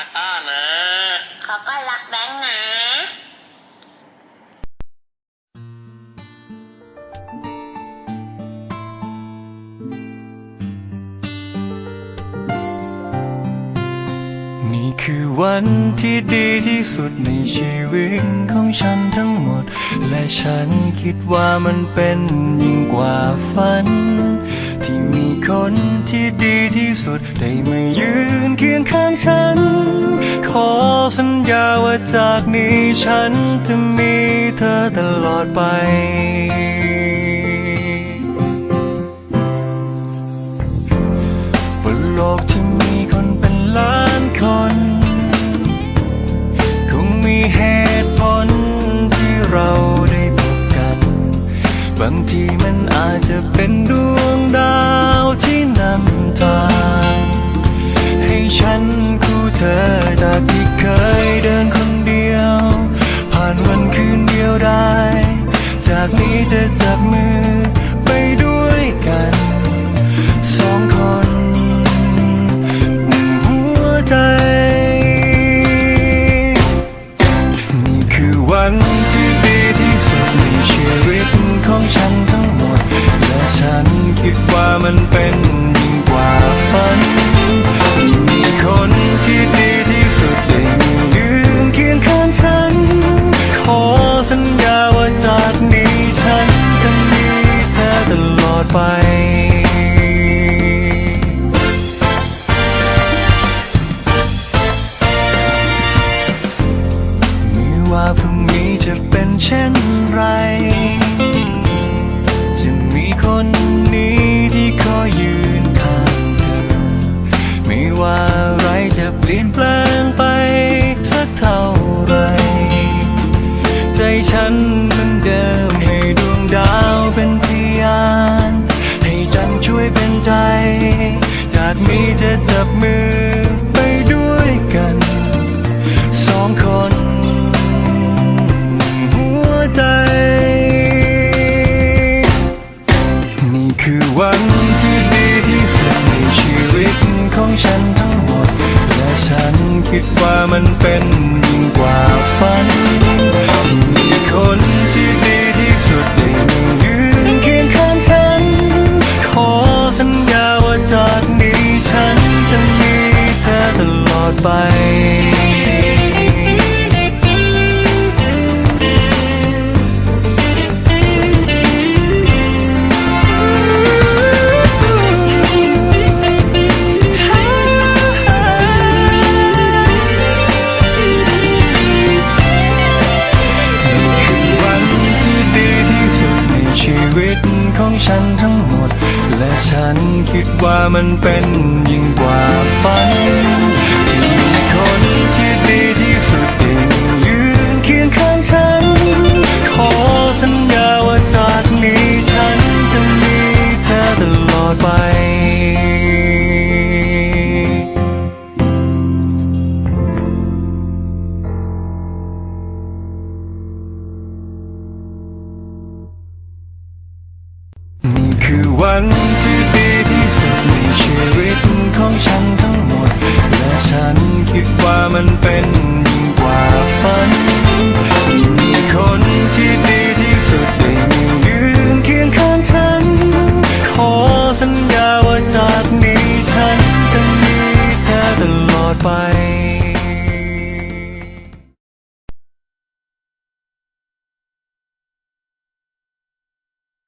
ักอ้อนะ เขาก็รักแบงค์นะ คือวันที่ดีที่สุดในชีวิตของฉันทั้งหมด และฉันคิดว่ามันเป็นยิ่งกว่าฝัน ที่มีคนที่ดีที่สุดได้มายืนเคียงข้างฉัน ขอสัญญาว่าจากนี้ฉันจะมีเธอตลอดไป ที่มันอาจจะเป็นดวงดาวที่นำทางให้ฉันคู่เธอจากที่เคยเดินคนเดียว ผ่านวันคืนเดียวได้ จากนี้จะจับมือ ว่ามันเป็นยิ่งกว่าฝัน ที่มีคนที่ดีที่สุดได้ยืนเคียงข้างฉัน ขอสัญญาว่าจากนี้ฉันจะมีเธอตลอดไปม่ว่าพรุ่งนี้จะเป็นเช่นไร ลี่ยนแปลงไปสักเท่าไร ใจฉันเหมือนเดิมให้ดวงดาวเป็นพยาน ให้จันทร์ช่วยเป็นใจ จากนี้จะจับมือ มันเป็นยิ่งกว่าฝัน มีคนที่ดีที่สุดได้ยืนเคียงข้างฉัน ขอสัญญาว่าจากนี้ฉันจะมีเธอตลอดไป วิตของฉันทั้งหมด และฉันคิดว่ามันเป็นยิ่งกว่าฝัน คือวันที่ดีที่สุดในชีวิตของฉันทั้งหมด และฉันคิดว่ามันเป็นยิ่งกว่าฝันที่มีคนที่ดีที่